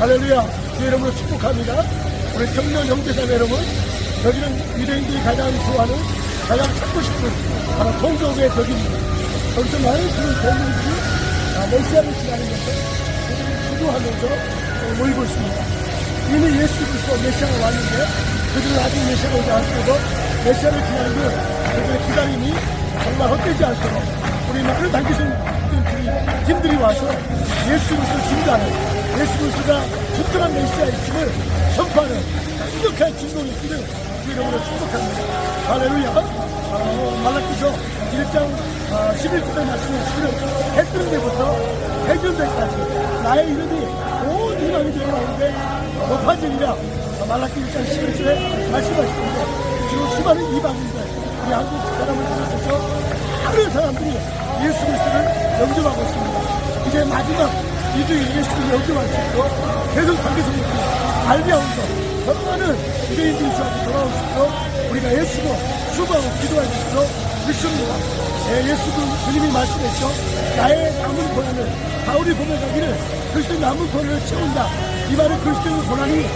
할렐루야. 주 이름으로 축복합니다. 우리 청년 형제자매 여러분, 여기는 유대인들이 가장 좋아하는, 가장 찾고 싶은 바로 통곡의 벽입니다. 거기서 많은 그런 대민들이 아, 메시아를 지나는 것을 그들이 기도하면서 어, 모이고 있습니다. 이미 예수 그리스도 메시아가 왔는데 그들은 아직 메시아가 오지 않고 메시아를 기다리는 그들의 기다림이 정말 헛되지 않도록 우리 많은 단기성 팀들이 와서 예수 그리스도를 증거하는 예수 그리스도가 진정한 메시아이심을 선포하는 행복한 진동이 있기를 주 이름으로 축복합니다. 할렐루야. 어, 말라기서 1장 어, 11절의 말씀을 지금 해 뜨는 데부터 해전대까지 나의 이름이 온 희망이 되어 가운데 높아지리라 말라기 1장 11절에 말씀하시는데 지금 수많은 이방인들 우리 한국 사람을 비롯해서 많은 사람들이 예수 그리스도를 영접하고 있습니다. 이제 마지막 이들이 예수를 영접할 수 있고 계속 관계성이 발비하면서 더 많은 유대인들이 저한테 돌아올 수 있도록 우리가 예수로 수고하고 기도할 수 있도록 믿습니다. 예, 예수 주님이 말씀했죠. 나의 남은 고난을 바울이 고백하기를 그리스도의 남은 고난을 채운다. 이 말은 그리스도의 고난이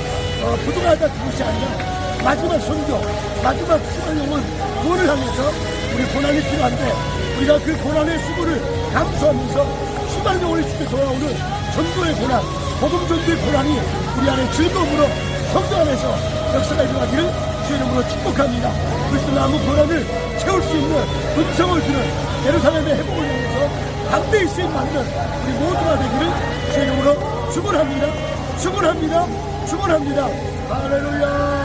어, 부동하다 그것이 아니라 마지막 선교, 마지막 수많은 영혼 구원을 하면서 우리 고난이 필요한데 우리가 그 고난의 수고를 감수하면서 수많은 영혼이 주께 돌아오는 전도의 고난, 복음 전도의 고난이 우리 안에 즐거움으로 성도 안에서 역사가 일어나기를 주 이름으로 축복합니다. 그리스도 남은 고난을 채울 수 있는 은총을 주는 예루살렘의 회복을 위해서 담대히 쓰임 받는 우리 모두가 되기를 주 이름으로 축원합니다. 축원합니다. 축원합니다. 할렐루야.